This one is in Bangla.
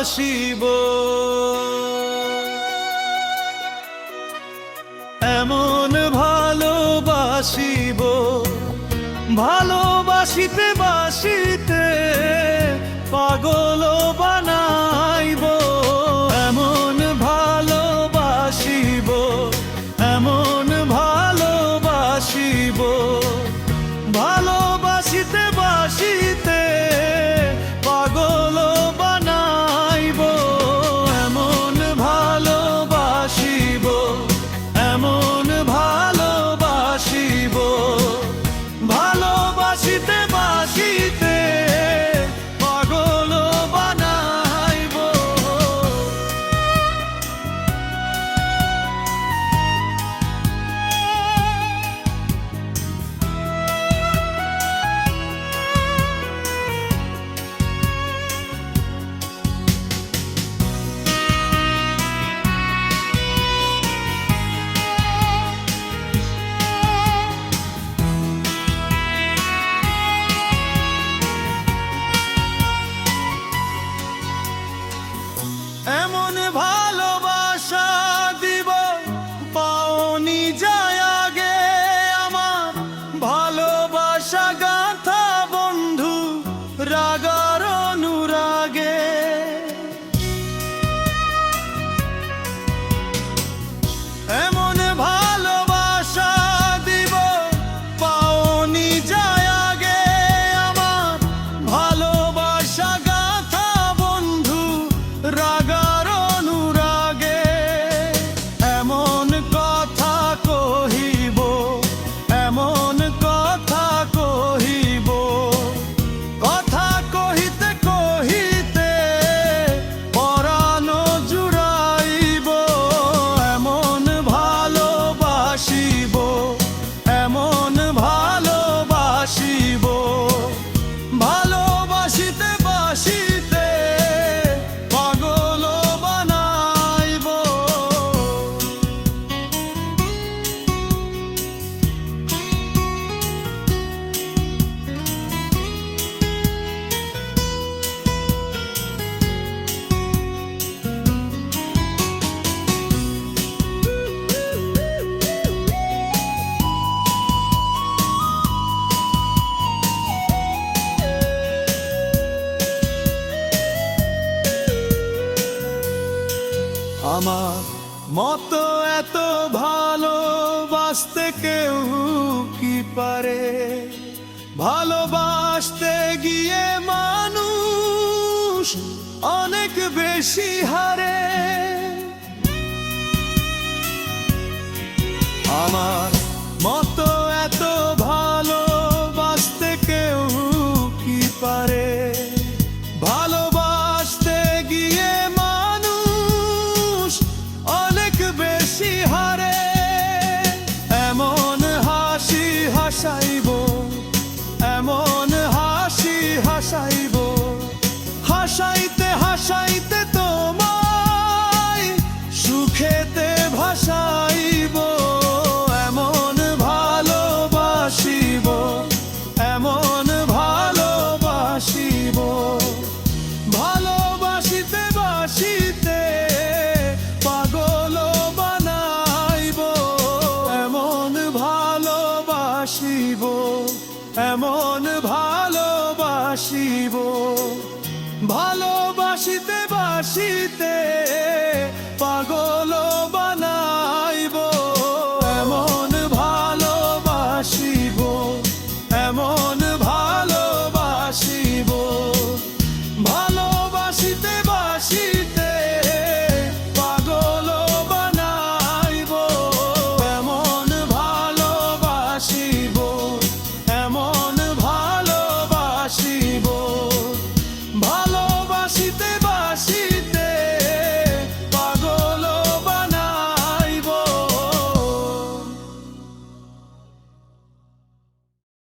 আসিব। এমন ভালোবাসিব ভালোবাসিতে বাসিতে পাগল এমন ভাব আমার মতো এত ভালোবাসতে কেউ কি পারে? ভালোবাসতে গিয়ে মানুষ অনেক বেশি হারে। বাসিব এমন ভালোবাসিব। ভালোবাসিতে বাসিতে